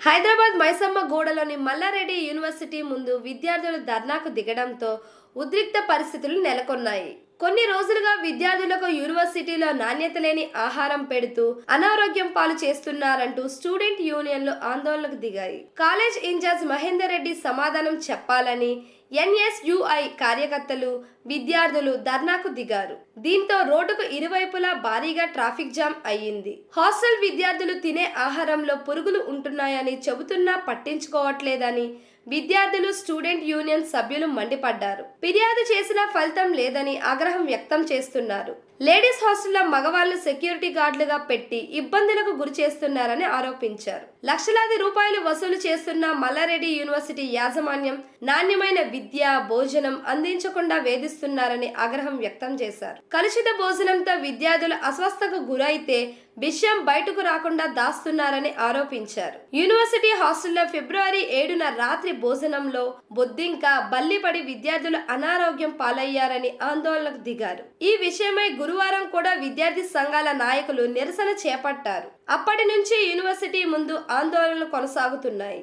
హైదరాబాద్ మైసమ్మ గూడలోని మల్లారెడ్డి యూనివర్సిటీ ముందు విద్యార్థులు ధర్నాకు దిగడంతో ఉద్రిక్త పరిస్థితులు నెలకొన్నాయి. కొన్ని రోజులుగా విద్యార్థులకు యూనివర్సిటీలో నాణ్యత లేని ఆహారం పెడుతూ అనారోగ్యం పాలు చేస్తున్నారంటూ స్టూడెంట్ యూనియన్లు ఆందోళనకు దిగాయి. కాలేజ్ ఇన్ఛార్జ్ మహేందర్ రెడ్డి సమాధానం చెప్పాలని ఎన్ఎస్యుఐ కార్యకర్తలు విద్యార్థులు ధర్నాకు దిగారు. దీంతో రోడ్డుకు ఇరువైపులా భారీగా ట్రాఫిక్ జామ్ అయ్యింది. హాస్టల్ విద్యార్థులు తినే ఆహారంలో పురుగులు ఉంటున్నాయని చెబుతున్నా పట్టించుకోవట్లేదని విద్యార్థులు స్టూడెంట్ యూనియన్ సభ్యులు మండిపడ్డారు. ఫిర్యాదు చేసిన ఫలితం లేదని ఆగ్రహం వ్యక్తం చేస్తున్నారు. లేడీస్ హాస్టల్లో మగవాళ్ళు సెక్యూరిటీ గార్డులుగా పెట్టి ఇబ్బందులకు గురి చేస్తున్నారని ఆరోపించారు. లక్షలాది రూపాయలు వసూలు చేస్తున్న మల్లారెడ్డి యూనివర్సిటీ యాజమాన్యం నాణ్యమైన విద్య భోజనం అందించకుండా వేధిస్తున్నారని ఆగ్రహం వ్యక్తం చేశారు. కలుషిత భోజనంతో విద్యార్థులు అస్వస్థకు గురైతే విషయం బయటకు రాకుండా దాస్తున్నారని ఆరోపించారు. యూనివర్సిటీ హాస్టల్లో ఫిబ్రవరి ఏడున రాత్రి భోజనంలో బొద్దింక బల్లిపడి విద్యార్థులు అనారోగ్యం పాలయ్యారని ఆందోళనకు దిగారు. ఈ విషయమై గురువారం కూడా విద్యార్థి సంఘాల నాయకులు నిరసన చేపట్టారు. అప్పటి నుంచి యూనివర్సిటీ ముందు ఆందోళనలు కొనసాగుతున్నాయి.